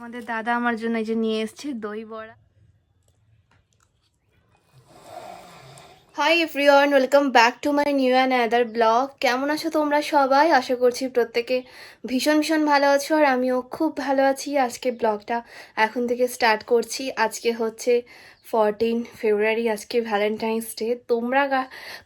তোমাদের দাদা আমার জন্য এই যে নিয়ে এসছে দই বড়া। Hi everyone welcome back to my new and other blog কেমন আছো তোমরা সবাই? আশা করছি প্রত্যেকে ভীষণ ভীষণ ভালো আছো আর আমিও খুব ভালো আছি। আজকে ব্লগটা এখন থেকে স্টার্ট করছি। আজকে হচ্ছে ফরটিন ফেব্রুয়ারি আজকে ভ্যালেন্টাইন্স ডে তোমরা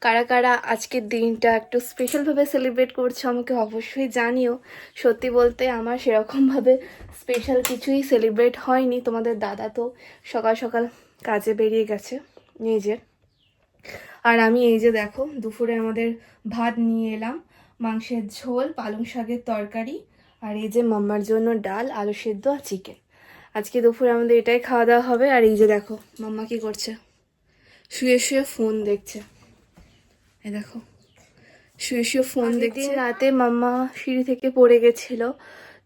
কারা কারা আজকের দিনটা একটু স্পেশালভাবে সেলিব্রেট করছ আমাকে অবশ্যই জানিও। সত্যি বলতে আমার সেরকমভাবে স্পেশাল কিছুই সেলিব্রেট হয়নি। তোমাদের দাদা তো সকাল সকাল কাজে বেরিয়ে গেছে নিজের। আর আমি এই যে দেখো দুপুরে আমাদের ভাত নিয়ে এলাম মাংসের ঝোল পালং শাকের তরকারি আর এই যে মাম্মার জন্য ডাল আলু সেদ্ধ আর চিকেন। আজকে দুপুরে আমাদের এটাই খাওয়া দাওয়া হবে আর এই যে দেখো মাম্মা কি করছে? শুয়ে শুয়ে ফোন দেখছে। এই দেখো শুয়ে শুয়ে ফোন দেখছে। রাতে মাম্মা সিঁড়ি থেকে পড়ে গেছিল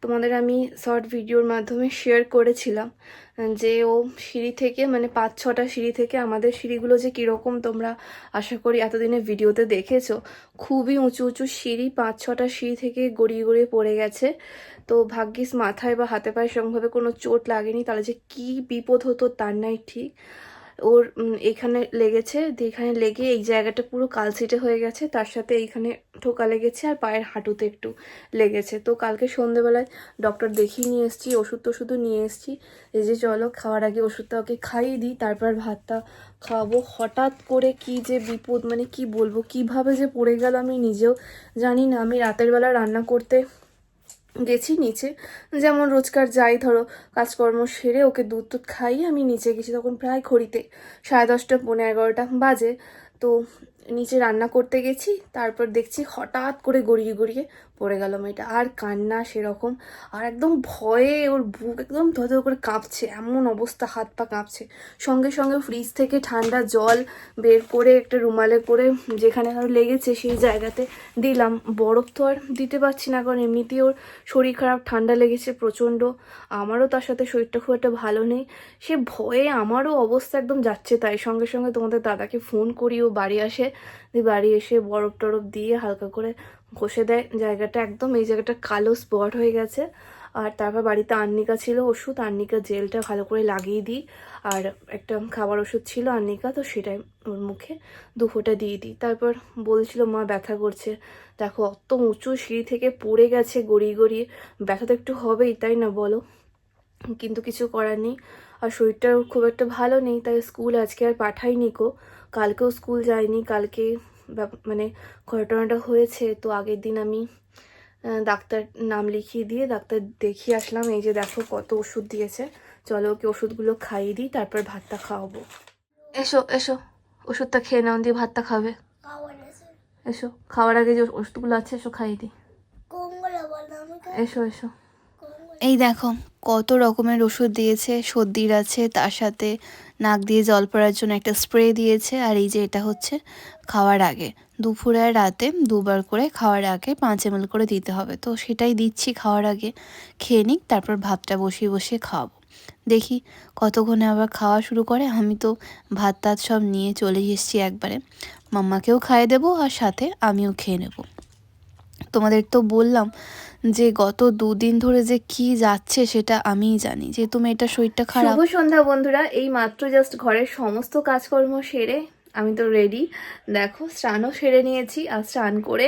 তোমাদের আমি শর্ট ভিডিওর মাধ্যমে শেয়ার করেছিলাম যে ও সিঁড়ি থেকে মানে পাঁচ ছটা সিঁড়ি থেকে আমাদের সিঁড়িগুলো যে কীরকম তোমরা আশা করি এতদিনে ভিডিওতে দেখেছ, খুবই উঁচু উঁচু সিঁড়ি, পাঁচ ছটা সিঁড়ি থেকে গড়িয়ে গড়িয়ে পড়ে গেছে। তো ভাগ্যিস মাথায় বা হাতে পায়ে সেরকমভাবে কোনো চোট লাগেনি, তাহলে যে কী বিপদ হতো তার নাই ঠিক। ওর এখানে লেগেছে এখানে লেগে এই জায়গাটা পুরো কালসিটে হয়ে গেছে, তার সাথে এইখানে ঠোকা লেগেছে আর পায়ের হাঁটুতে একটু লেগেছে। তো কালকে সন্ধেবেলায় ডক্টর দেখিয়ে নিয়ে এসেছি, ওষুধ টষুধও নিয়ে এসেছি। এই যে চলো, খাওয়ার আগে ওষুধটা ওকে খাইয়ে দিই, তারপর ভাতটা খাওয়াবো হঠাৎ করে কি যে বিপদ মানে কি বলব, কীভাবে যে পড়ে গেল আমি নিজেও জানি না। আমি রাতের বেলা রান্না করতে গেছি নিচে। যেমন রোজকার যাই, ধরো, কাজকর্ম সেরে ওকে দুধ টুধ খাইয়ে আমি নিচে গেছি তখন প্রায় ঘড়িতে, সাড়ে দশটা পনেরো এগারোটা বাজে। তো নিচে রান্না করতে গেছি, তারপর দেখছি হঠাৎ করে গড়িয়ে গড়িয়ে পড়ে গেল মেয়েটা। আর কান্না সেরকম, আর একদম ভয়ে ওর বুক একদম ধরে করে কাঁপছে, এমন অবস্থা, হাত পা কাঁপছে। সঙ্গে সঙ্গে ফ্রিজ থেকে ঠান্ডা জল বের করে একটা রুমালে করে যেখানে আর লেগেছে সেই জায়গাতে দিলাম। বরফ তো আর দিতে পারছি না, কারণ এমনিতেই ওর শরীর খারাপ, ঠান্ডা লেগেছে প্রচণ্ড। আমারও তার সাথে শরীরটা খুব একটা ভালো নেই। সে ভয়ে আমারও অবস্থা একদম যাচ্ছে তাই। সঙ্গে সঙ্গে তোমাদের দাদাকে ফোন করি ও বাড়ি আসে। দিয়ে বাড়ি এসে বরফ টরফ দিয়ে হালকা করে ঘষে দেয় জায়গাটা একদম, এই জায়গাটা কালো স্পট হয়ে গেছে। আর তারপর বাড়িতে আর্নিকা ছিল ওষুধ আর্নিকা জেলটা ভালো করে লাগিয়ে দিই। আর একটা খাবার ওষুধ ছিল আর্নিকা তো সেটাই ওর মুখে দু ফোঁটা দিয়ে দিই। তারপর বলছিল, মা, ব্যথা করছে। দেখো, অত উঁচু সিঁড়ি থেকে পড়ে গেছে গড়িয়ে গড়িয়ে। ব্যথা তো একটু হবেই, তাই না বলো? কিন্তু কিছু করার নেই। আর শরীরটাও খুব একটা ভালো নেই, তাই স্কুল আজকে আর পাঠাইনি কো কালকেও স্কুল যায়নি, কালকে মানে ঘটনাটা হয়েছে তো আগের দিন আমি ডাক্তার নাম লিখিয়ে দিয়ে ডাক্তার দেখিয়ে আসলাম এই যে দেখো কত ওষুধ দিয়েছে। চলো ওকে ওষুধগুলো খাইয়ে দিই তারপর ভাতটা খাওয়াবো। এসো এসো ওষুধটা খেয়ে নাও দিয়ে ভাতটা খাবে। এসো খাওয়ার আগে যে ওষুধগুলো আছে এসো খাইয়ে দিই। এসো এসো? এই দেখো, কত রকমের ওষুধ দিয়েছে, সর্দির আছে, তার সাথে নাক দিয়ে জল পড়ার জন্য একটা স্প্রে দিয়েছে, আর এই যে এটা হচ্ছে খাওয়ার আগে। দুপুরে আর রাতে দুবার করে খাওয়ার আগে পাঁচ এম করে দিতে হবে। তো সেটাই দিচ্ছি খাওয়ার আগে। খেয়ে নিক, তারপর ভাতটা বসিয়ে বসিয়ে খাওয়াবো। দেখি কতক্ষণে আবার খাওয়া শুরু করে। আমি তো ভাত টাত সব নিয়ে চলে এসেছি একবারে। মাম্মাকেও খাইয়ে দেবো আর সাথে আমিও খেয়ে নেব। তোমাদের তো বললাম যে গত দুদিন ধরে যে কি যাচ্ছে সেটা আমিই জানি। যেহেতু মেয়েটার শরীরটা খারাপ। শুভ সন্ধ্যা বন্ধুরা এই মাত্র জাস্ট ঘরের সমস্ত কাজকর্ম সেরে আমি তো রেডি দেখো স্নানও সেরে নিয়েছি আর স্নান করে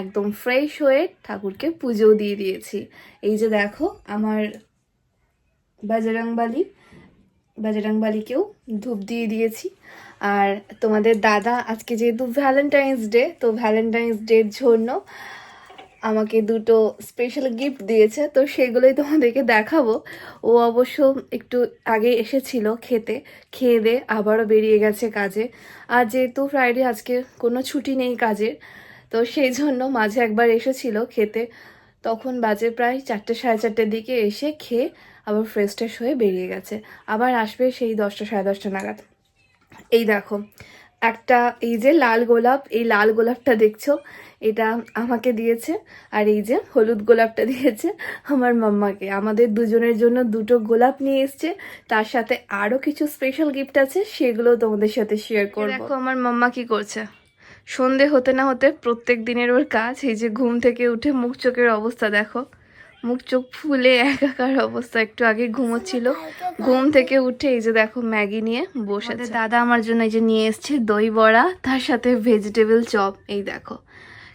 একদম ফ্রেশ হয়ে ঠাকুরকে পুজো দিয়ে দিয়েছি। এই যে দেখো আমার বাজরাংবালি বাজরাংবালিকেও ধূপ দিয়ে দিয়েছি। আর তোমাদের দাদা আজকে যেহেতু ভ্যালেন্টাইন্স ডে তো ভ্যালেন্টাইন্স ডের জন্য আমাকে দুটো স্পেশাল গিফট দিয়েছে, তো সেগুলোই তোমাদেরকে দেখাবো। ও অবশ্য একটু আগে এসেছিল খেতে, খেয়ে দে, আবারও বেরিয়ে গেছে কাজে। আর যেহেতু ফ্রাইডে আজকে কোনো ছুটি নেই কাজের, তো সেই জন্য মাঝে একবার এসেছিল খেতে। তখন বাজে প্রায় চারটে সাড়ে চারটের দিকে এসে খেয়ে আবার ফ্রেশ ট্রেশ হয়ে বেরিয়ে গেছে। আবার আসবে সেই দশটা সাড়ে দশটা নাগাদ। এই দেখো একটা এই যে লাল গোলাপ এই লাল গোলাপটা দেখছ? এটা আমাকে দিয়েছে আর এই যে হলুদ গোলাপটা দিয়েছে আমার মাম্মাকে। আমাদের দুজনের জন্য দুটো গোলাপ নিয়ে এসছে। তার সাথে আরও কিছু স্পেশাল গিফট আছে সেগুলো তোমাদের সাথে শেয়ার করব। দেখো আমার মাম্মা কি করছে। সন্ধে হতে না হতে প্রত্যেক দিনের ওর কাজ এই যে ঘুম থেকে উঠে মুখ চোখের অবস্থা দেখো। মুখ চোখ ফুলে একাকার অবস্থা একটু আগে ঘুমোচ্ছিল। ঘুম থেকে উঠে এই যে দেখো ম্যাগি নিয়ে বসে দাদা আমার জন্য এই যে নিয়ে এসছে দই বড়া তার সাথে ভেজিটেবল চপ। এই দেখো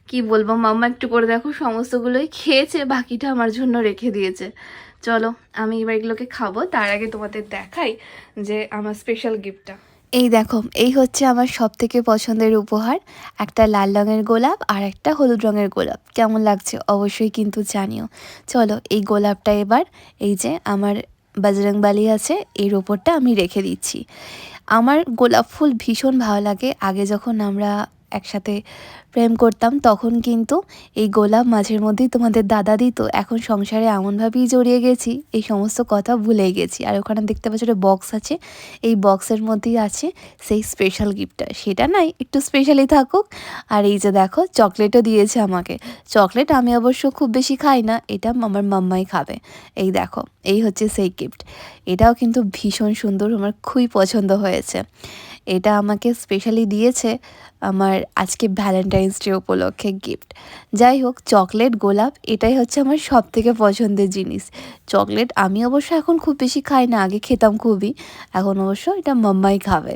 কি বলব মাম্মা একটু করে দেখো সমস্তগুলোই খেয়েছে বাকিটা আমার জন্য রেখে দিয়েছে। চলো আমি এবার এগুলোকে খাব। তার আগে তোমাদের দেখাই যে আমার স্পেশাল গিফটটা এই দেখো, এই হচ্ছে আমার সব থেকে পছন্দের উপহার। একটা লাল রঙের গোলাপ আর একটা হলুদ রঙের গোলাপ। কেমন লাগছে অবশ্যই কিন্তু জানিও। চলো, এই গোলাপটা এবার, এই যে আমার বাজরংবালি আছে, এর ওপরটা আমি রেখে দিচ্ছি। আমার গোলাপ ফুল ভীষণ ভালো লাগে। আগে যখন আমরা একসাথে প্রেম করতাম, তখন কিন্তু এই গোলাপ মাঝের মধ্যেই তোমাদের দাদা দিত। এখন সংসারে এমনভাবেই জড়িয়ে গেছি, এই সমস্ত কথা ভুলে গেছি। আর ওখানে দেখতে পাচ্ছ একটা বক্স আছে, এই বক্সের মধ্যেই আছে সেই স্পেশাল গিফটটা সেটা নাই, একটু স্পেশালি থাকুক। আর এই যে দেখো, চকলেটও দিয়েছে আমাকে। চকলেট আমি অবশ্য খুব বেশি খাই না, এটা আমার মাম্মাই খাবে। এই দেখো, এই হচ্ছে সেই গিফট এটাও কিন্তু ভীষণ সুন্দর, আমার খুবই পছন্দ হয়েছে। এটা আমাকে স্পেশালি দিয়েছে আমার আজকে ভ্যালেন্টাইন্স ডে উপলক্ষে গিফট যাই হোক চকলেট গোলাপ, এটাই হচ্ছে আমার সব থেকে পছন্দের জিনিস। চকলেট আমি অবশ্য এখন খুব বেশি খাই না, আগে খেতাম খুবই, এখন অবশ্য এটা মাম্মাই খাবে।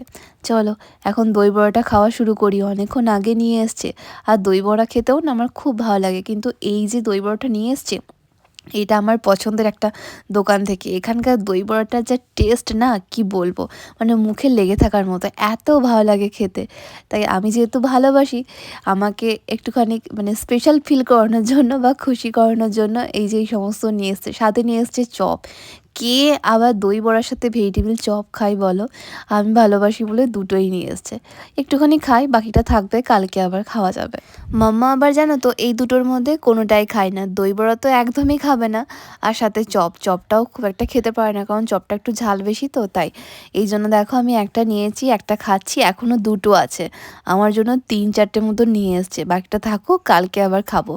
চলো, এখন দই বড়াটা খাওয়া শুরু করি, অনেকক্ষণ আগে নিয়ে এসছে। আর দই বড়া খেতেও না আমার খুব ভালো লাগে, কিন্তু এই যে দই বড়াটা নিয়ে এসছে এটা আমার পছন্দের একটা দোকান থেকে। এখানকার দই বড়াটার যা টেস্ট না, কি বলব? মানে মুখে লেগে থাকার মতো, এত ভালো লাগে খেতে। তাই আমি যেহেতু ভালোবাসি, আমাকে একটুখানি মানে স্পেশাল ফিল করানোর জন্য বা খুশি করানোর জন্য এই যে সমস্ত নিয়ে এসছে। সাথে নিয়ে এসছে চপ। কে আবার দই বড়ার সাথে ভেজিটেবিল চপ খাই বলো? আমি ভালোবাসি বলে দুটোই নিয়ে এসছে। একটুখানি খাই, বাকিটা থাকবে, কালকে আবার খাওয়া যাবে। মাম্মা আবার জানো তো, এই দুটোর মধ্যে কোনোটাই খায় না। দই বড়া তো একদমই খাবে না। আর সাথে চপ চপটাও খুব একটা খেতে পারে না, কারণ চপটা একটু ঝাল বেশি তো, তাই। এই জন্য দেখো আমি একটা নিয়েছি, একটা খাচ্ছি এখনও দুটো আছে। আমার জন্য তিন চারটে মতো নিয়ে এসছে। বাকিটা থাকুক, কালকে আবার খাব।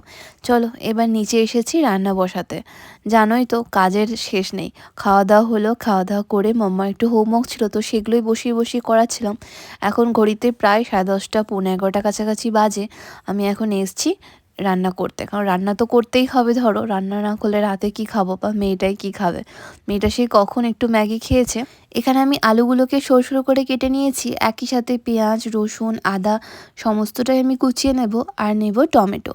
চলো, এবার নিচে এসেছি রান্না বসাতে। জানোই তো, কাজের শেষ নেই। খাওয়া দাওয়া হলো খাওয়া দাওয়া করে মাম্মা একটু হোমওয়ার্ক ছিল, তো সেগুলোই বসিয়ে বসিয়ে করাচ্ছিলাম। এখন ঘড়িতে প্রায় সাড়ে দশটা, পৌনে এগারোটা কাছাকাছি বাজে, আমি এখন এসছি রান্না করতে। কারণ রান্না তো করতেই হবে, ধরো। রান্না না করলে রাতে কি খাব বা মেয়েটাই কি খাবে? মেয়েটা সে কখন একটু ম্যাগি খেয়েছে এখানে আমি আলুগুলোকে সরু সরু করে কেটে নিয়েছি। একই সাথে পেঁয়াজ, রসুন, আদা সমস্তটাই আমি কুচিয়ে নেব আর নেব টমেটো।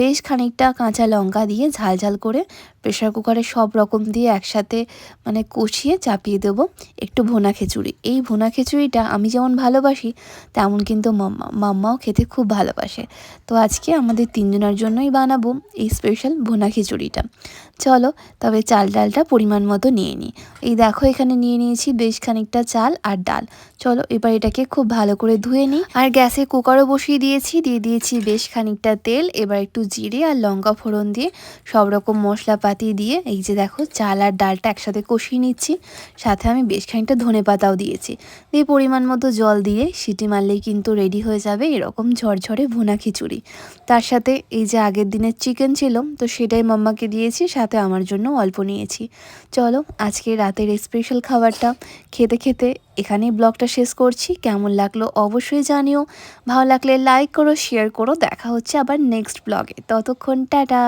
বেশ খানিকটা কাঁচা লঙ্কা দিয়ে ঝাল ঝাল করে প্রেশার কুকারে সব রকম দিয়ে একসাথে মানে কষিয়ে চাপিয়ে দেবো একটু ভুনা খিচুড়ি। এই ভোনা খিচুড়িটা আমি যেমন ভালোবাসি, তেমন কিন্তু মাম্মা মাম্মাও খেতে খুব ভালোবাসে। তো আজকে আমাদের তিনজনের জন্যই বানাবো এই স্পেশাল ভুনা খিচুড়িটা। চলো, তবে চাল ডালটা পরিমাণ মতো নিয়ে নিই। এই দেখো, এখানে নিয়ে নিয়েছি বেশ খানিকটা চাল আর ডাল। চলো, এবার এটাকে খুব ভালো করে ধুয়ে নিই। আর গ্যাসে কুকারও বসিয়ে দিয়েছি, দিয়ে দিয়েছি বেশ খানিকটা তেল, এবার একটু জিরে আর লঙ্কা ফোড়ন দিয়ে সব রকম মশলাপাতি দিয়ে এই যে দেখো, চাল আর ডালটা একসাথে কষিয়ে নিচ্ছি। সাথে আমি বেশ খানিকটা ধনে পাতাও দিয়েছি। দিয়ে পরিমাণ মতো জল দিয়ে সিটি মারলেই কিন্তু রেডি হয়ে যাবে এরকম ঝরঝরে ভুনা খিচুড়ি। তার সাথে এই যে আগের দিনের চিকেন ছিল, তো সেটাই মাম্মাকে দিয়েছি সাথে আমার জন্য অল্প নিয়েছি। চলো আজকে রাতের স্পেশাল খাবারটা খেতে খেতে এখানেই ব্লগটা শেষ করছি। কেমন লাগল অবশ্যই জানিও। ভালো লাগলে লাইক করো শেয়ার করো। দেখা হচ্ছে আবার নেক্সট ব্লগে ততক্ষণ টাটা!